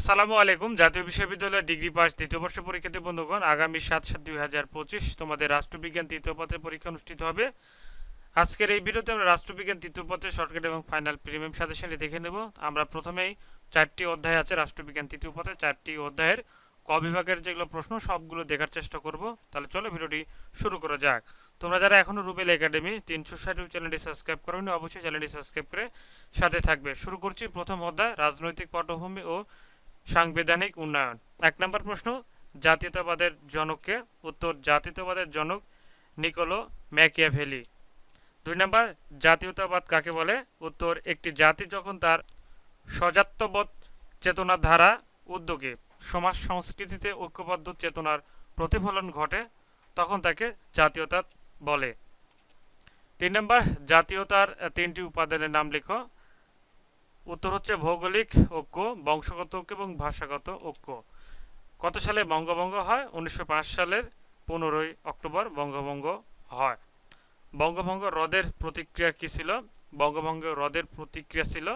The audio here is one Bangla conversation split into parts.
আসসালামু আলাইকুম। জাতীয় বিশ্ববিদ্যালয় ডিগ্রি পাস দ্বিতীয় বর্ষ পরীক্ষার্থী বন্ধুগণ, আগামী সাত সাত দুই হাজার পঁচিশ তোমাদের রাষ্ট্রবিজ্ঞান তৃতীয় পত্রের পরীক্ষা অনুষ্ঠিত হবে। আজকের এই ভিডিওতে আমরা রাষ্ট্রবিজ্ঞান তৃতীয় পত্রের শর্টকাট এবং ফাইনাল প্রিমিয়াম সাজেশনটি দেখে নেব। আমরা প্রথমেই চারটি অধ্যায় আছে রাষ্ট্রবিজ্ঞান তৃতীয় পত্রে। চারটি অধ্যায়ের ক বিভাগের যেগুলো প্রশ্ন, সবগুলো দেখার চেষ্টা করব। তাহলে চলো ভিডিওটি শুরু করা যাক। তোমরা যারা এখনও রুবেল একাডেমি তিনশো ষাট চ্যানেলটি সাবস্ক্রাইব করোনি, অবশ্যই চ্যানেলটি সাবস্ক্রাইব করে সাথে থাকবে। শুরু করছি প্রথম অধ্যায়, রাজনৈতিক পটভূমি ও সাংবিধানিক উন্নয়ন। এক নম্বর প্রশ্ন, জাতীয়তাবাদের জনককে উত্তর জাতীয়তাবাদের জনক নিকোলো ম্যাকিয়াভেলি। দুই নম্বর, জাতীয়তাবাদ কাকে বলে? উত্তর, একটি জাতি যখন তার সজাত্যবোধ চেতনার ধারা উদ্যোগে সমাজ সংস্কৃতিতে ঐক্যবদ্ধ চেতনার প্রতিফলন ঘটে, তখন তাকে জাতীয়তা বলে। তিন নম্বর, জাতীয়তার তিনটি উপাদানের নাম লেখো। উত্তর হচ্ছে ভৌগোলিক ঐক্য, বংশগত ঐক্য এবং ভাষাগত ঐক্য। কত সালে বঙ্গভঙ্গ হয়? উনিশশো পাঁচ সালের পনেরোই অক্টোবর বঙ্গভঙ্গ হয়। বঙ্গভঙ্গ হ্রদের প্রতিক্রিয়া কী ছিল? বঙ্গভঙ্গ হ্রদের প্রতিক্রিয়া ছিল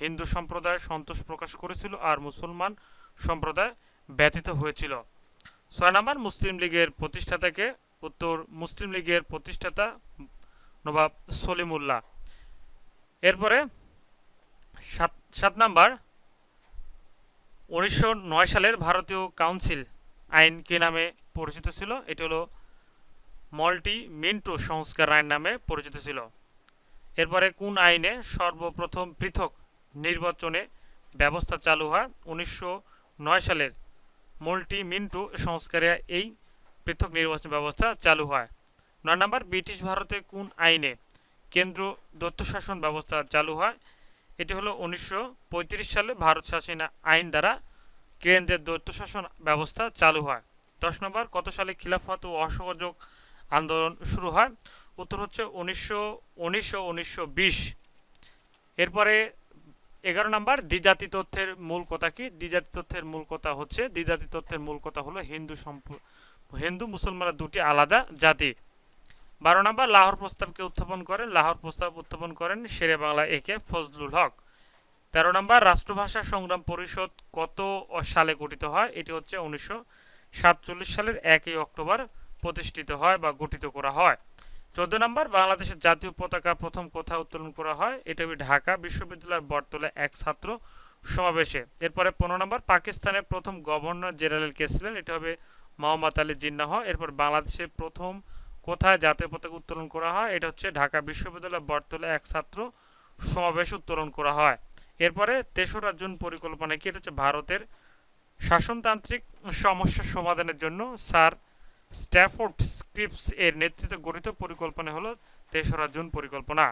হিন্দু সম্প্রদায় সন্তোষ প্রকাশ করেছিল আর মুসলমান সম্প্রদায় ব্যতীত হয়েছিল। ছয় নম্বর মুসলিম লীগের প্রতিষ্ঠাতাকে উত্তর মুসলিম লীগের প্রতিষ্ঠাতা নবাব সলিমুল্লাহ। এরপরে সাত সাত নাম্বার। উনিশশো নয় সালের ভারতীয় কাউন্সিল আইন কী নামে পরিচিত ছিল? এটি হলো মল্টি মিন্টো সংস্কার আইন নামে পরিচিত ছিল। এরপরে কোন আইনে সর্বপ্রথম পৃথক নির্বাচনে ব্যবস্থা চালু হয়? উনিশশো নয় সালের মল্টি মিন্টো সংস্কারে এই পৃথক নির্বাচন ব্যবস্থা চালু হয়। নয় নম্বর, ব্রিটিশ ভারতে কোন আইনে কেন্দ্র দত্ত শাসন ব্যবস্থা চালু হয়? এটি হলো উনিশশো পঁয়ত্রিশ সালে ভারত শাসন আইন দ্বারা কেন্দ্রের দ্বৈত শাসন ব্যবস্থা চালু হয়। দশ নম্বর, কত সালে খিলাফত ও অসহযোগ আন্দোলন শুরু হয়? উত্তর হচ্ছে উনিশশো উনিশশো উনিশশো এরপরে এগারো নম্বর, দ্বিজাতি তথ্যের মূল কথা কি? দ্বিজাতি তথ্যের মূল কথা হচ্ছে, দ্বিজাতি তথ্যের মূল কথা হলো হিন্দু সম্প হিন্দু মুসলমানরা দুটি আলাদা জাতি। বারো নম্বর, লাহোর প্রস্তাবকে উত্থাপন করেন লাহোর প্রস্তাব উত্থাপন করেন শেরে বাংলা একে ফজলুল হক। তেরো নম্বর, রাষ্ট্রভাষা সংগ্রাম পরিষদ কত সালে গঠিত হয়? এটি হচ্ছে উনিশশো সাতচল্লিশ সালের একই অক্টোবর প্রতিষ্ঠিত হয় বা গঠিত করা হয়। চোদ্দ নম্বর, বাংলাদেশের জাতীয় পতাকা প্রথম কোথায় উত্তোলন করা হয়? এটা হবে ঢাকা বিশ্ববিদ্যালয়ের বটতলে এক ছাত্র সমাবেশে। এরপরে পনেরো নম্বর, পাকিস্তানের প্রথম গভর্নর জেনারেল কে ছিলেন? এটা হবে মোহাম্মদ আলী জিন্নাহ। এরপর বাংলাদেশের প্রথম কোথায় জাতীয় পতাকা উত্তোলন করা হয়, এটা হচ্ছে ঢাকা বিশ্ববিদ্যালয়ের বটতলে এক ছাত্র সমাবেশ উত্তোলন করা হয়। এরপরে তেসরা জুন পরিকল্পনা কি, এটা হচ্ছে ভারতের শাসনতান্ত্রিক সমস্যা সমাধানের জন্য স্যার স্ট্যাফোর্ড স্ক্রিপস এর নেতৃত্বে গঠিত পরিকল্পনা হলো তেসরা জুন পরিকল্পনা।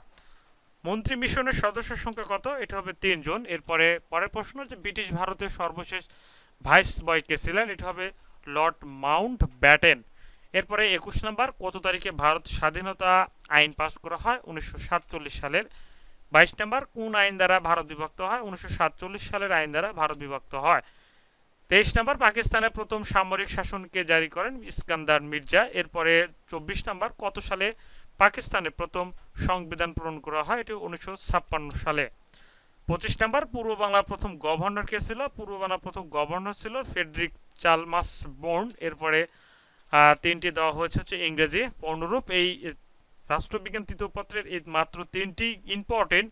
মন্ত্রী মিশনের সদস্য সংখ্যা কত? এটা হবে তিনজন এরপরে পরের প্রশ্ন হচ্ছে, ব্রিটিশ ভারতের সর্বশেষ ভাইস বয় কে ছিলেন? এটা হবে লর্ড মাউন্ট ব্যাটেন। এরপরে একুশ নম্বর, কত তারিখে ভারত স্বাধীনতা আইন পাশ করা হয়? উনিশশো সালের। বাইশ নম্বর, কোন আইন দ্বারা ভারত বিভক্ত হয়? উনিশশো সাতচল্লিশ সালের আইন দ্বারা ভারত বিভক্ত হয়। তেইশ নম্বর, পাকিস্তানের প্রথম সামরিক শাসনকে জারি করেন ইস্কান্দার মির্জা। এরপরে চব্বিশ নম্বর, কত সালে পাকিস্তানে প্রথম সংবিধান পূরণ করা হয়? এটি উনিশশো ছাপ্পান্ন সালে। পঁচিশ নম্বর, পূর্ব বাংলার প্রথম গভর্নর কে ছিল? পূর্ব বাংলার প্রথম গভর্নর ছিল ফেডরিক চালমাস বোর্ন। এরপরে তিনটি দেওয়া হয়েছে হচ্ছে ইংরেজি অনুরূপ এই রাষ্ট্রবিজ্ঞান তৃতীয় পত্রের এই মাত্র তিনটি ইম্পর্টেন্ট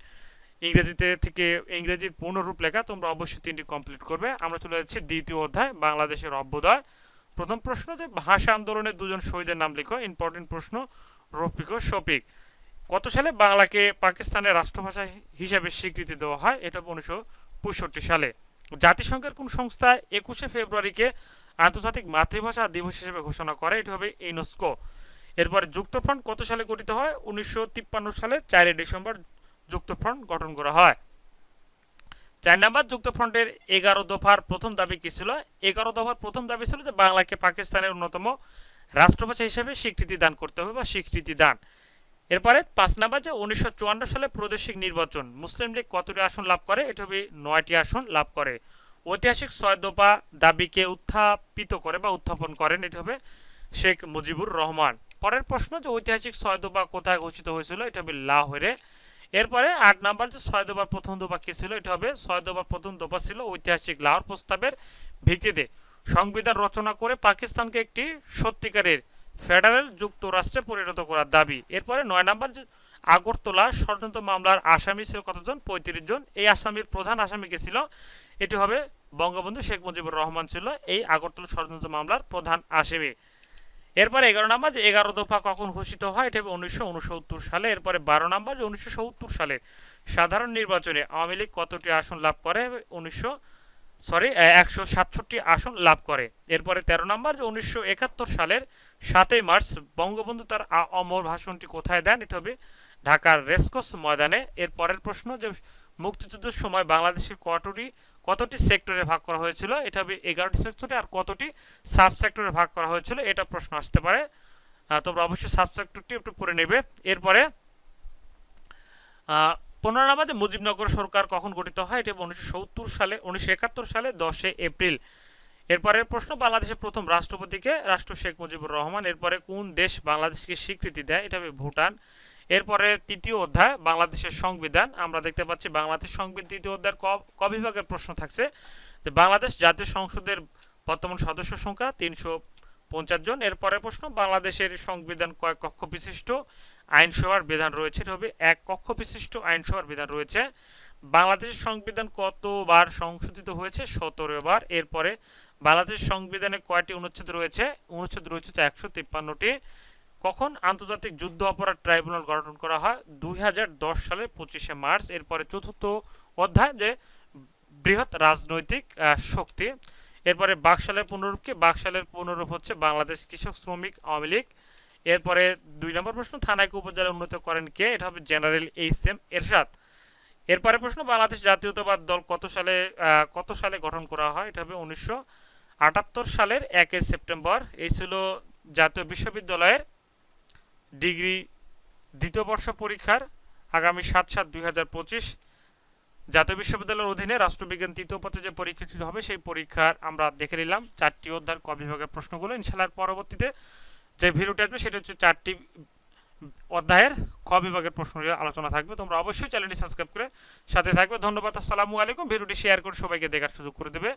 ইংরেজিতে থেকে ইংরেজির পূর্ণরূপ লেখা তোমরা অবশ্যই তিনটি কমপ্লিট করবে। আমরা চলে যাচ্ছি দ্বিতীয় অধ্যায়, বাংলাদেশের অভ্যুদয়। প্রথম প্রশ্ন যে, ভাষা আন্দোলনের দুজন শহীদের নাম লিখো। ইম্পর্টেন্ট প্রশ্ন, রফিক ও শফিক। কত সালে বাংলাকে পাকিস্তানের রাষ্ট্রভাষা হিসাবে স্বীকৃতি দেওয়া হয়? এটা উনিশশো পঁয়ষট্টি সালে। জাতিসংঘের কোন সংস্থা একুশে ফেব্রুয়ারিকে আন্তর্জাতিক মাতৃভাষা দিবস হিসেবে ঘোষণা করে, এটি হবে ইউনেস্কো এরপরে যুক্তফ্রন্ট কত সালে গঠিত হয়? উনিশশো সালের চারই ডিসেম্বর যুক্তফ্রন্ট গঠন করা হয়। চার নাম্বার, যুক্তফ্রন্টের এগারো দফার প্রথম দাবি কি ছিল? এগারো দফার প্রথম দাবি ছিল যে বাংলাকে পাকিস্তানের অন্যতম রাষ্ট্রভাষা হিসেবে স্বীকৃতি দান করতে হবে বা স্বীকৃতি দান। এরপরে পাঁচ নাম্বার, যে উনিশশো চুয়ান্ন সালে প্রাদেশিক নির্বাচন, মুসলিম লীগ কতটি আসন লাভ করে? এটি হবে নয়টি আসন লাভ করে। ঐতিহাসিক ছয় দফা দাবিকে উত্থাপিত করে বা উত্থাপন করেন, এটি হবে শেখ মুজিবুর রহমান। পরের প্রশ্ন যে ঐতিহাসিক ছয় দফা কোথায় ঘোষিত হয়েছিল, এটা হবে লাহোরে। এরপরে আট নাম্বার যে ছয় প্রথম দফা কি ছিল, এটা হবে ছয় প্রথম দফা ছিল ঐতিহাসিক লাহোর প্রস্তাবের ভিত্তিতে। সংবিধান রচনা করে পাকিস্তানকে একটি সত্যিকারের ফেডারেল যুক্তরাষ্ট্রে পরিণত করার দাবি। এরপরে নয় নাম্বার যে আগরতলা ষড়যন্ত্র মামলার আসামি ছিল কতজন? পঁয়ত্রিশ জন। এই আসামির প্রধান আসামিকে ছিল এটি হবে বঙ্গবন্ধু শেখ মুজিবুর রহমান ছিল এই আগরতলা ষড়যন্ত্র মামলার প্রধান আসামি এরপরে এগারো নাম্বার যে এগারো দফা কখন ঘোষিত হয়, এটা হবে উনিশশো উনসত্তর সালে। এরপরে বারো নাম্বার যে উনিশশো সত্তর সালে সাধারণ নির্বাচনে আওয়ামী লীগ কতটি আসন লাভ করে? উনিশশো, সরি একশো সাতষট্টি আসন লাভ করে। এরপরে তেরো নম্বর যে উনিশশো একাত্তর সালের সাতই মার্চ বঙ্গবন্ধু তার অমর ভাষণটি কোথায় দেন? এটা হবে ঢাকার রেসকোর্স ময়দানে। এর পরের প্রশ্ন যে, মুক্তিযুদ্ধের সময় বাংলাদেশের কতটি কতটি সেক্টরে ভাগ করা হয়েছিল? এটা হবে এগারোটি সেক্টরে আর কতটি সাব সেক্টরে ভাগ করা হয়েছিল? এটা প্রশ্ন আসতে পারে। তোমরা অবশ্যই সাব সেক্টরটি একটু পড়ে নেবে। এরপরে পনেরো যে মুজিবনগর সরকার কখন গঠিত হয়, এটা উনিশশো সত্তর সালে, উনিশশো একাত্তর সালে, দশে এপ্রিল। এরপরের প্রশ্ন, বাংলাদেশের প্রথম রাষ্ট্রপতিকে, রাষ্ট্র শেখ মুজিবুর রহমান, এরপরে কোন দেশ বাংলাদেশকে স্বীকৃতি দেয়? এটা হবে ভুটান। এরপরে তৃতীয় অধ্যায়, বাংলাদেশের সংবিধান। আমরা দেখতে পাচ্ছি বাংলাদেশ সংবিধান তৃতীয় অধ্যায়ের ক বিভাগের প্রশ্ন থাকছে। যে বাংলাদেশ জাতীয় সংসদের বর্তমান সদস্য সংখ্যা তিনশো পঞ্চাশ জন। এরপরে প্রশ্ন, বাংলাদেশের সংবিধান কয় কক্ষ বিশিষ্ট? আইনসভার বিধান রয়েছে এটা হবে এক কক্ষ বিশিষ্ট আইনসভার বিধান রয়েছে। বাংলাদেশের সংবিধান কতবার সংশোধিত হয়েছে? সতেরো বার। এরপরে বাংলাদেশ সংবিধানে কয়টি অনুচ্ছেদ রয়েছে? অনুচ্ছেদ রয়েছে একশো তিপ্পান্নটি। কখন আন্তর্জাতিক যুদ্ধ অপরাধ ট্রাইব্যুনাল গঠন করা হয়? দুই সালের পঁচিশে মার্চ। এরপরে চতুর্থ অধ্যায়, যে বৃহৎ রাজনৈতিক শক্তি। এরপরে বাকশালের পুনরূপ কি বাকশালের পুনরূপ হচ্ছে বাংলাদেশ কৃষক শ্রমিক আওয়ামী লীগ। এরপরে দুই নম্বর প্রশ্ন, থানাকে উপজেলা উন্নত করেন কে? এটা হবে জেনারেল এইচ এম এরশাদ। এরপরে প্রশ্ন, বাংলাদেশ জাতীয়তাবাদ দল কত সালে কত সালে গঠন করা হয়? এটা হবে উনিশশো আটাত্তর সালের একই সেপ্টেম্বর। এই ছিল জাতীয় বিশ্ববিদ্যালয়ের ডিগ্রি দ্বিতীয় বর্ষ পরীক্ষার আগামী সাত সাত দুই হাজার পঁচিশ জাতীয় বিশ্ববিদ্যালয়ের অধীনে রাষ্ট্রবিজ্ঞান তৃতীয় পত্রে যে পরীক্ষাটি হবে, সেই পরীক্ষার আমরা দেখে নিলাম। চারটি অধ্যায়ের ক বিভাগের প্রশ্নগুলো। ইনশাল্লাহ পরবর্তীতে যে ভিডিওটি আসবে, সেটা হচ্ছে চারটি অধ্যায়ের ক বিভাগের প্রশ্ন আলোচনা থাকবে। তোমরা অবশ্যই চ্যানেলটি সাবস্ক্রাইব করে সাথে থাকবে। ধন্যবাদ, আসসালামু আলাইকুম। ভিডিওটি শেয়ার করে সবাইকে দেখার সুযোগ করে দেবে।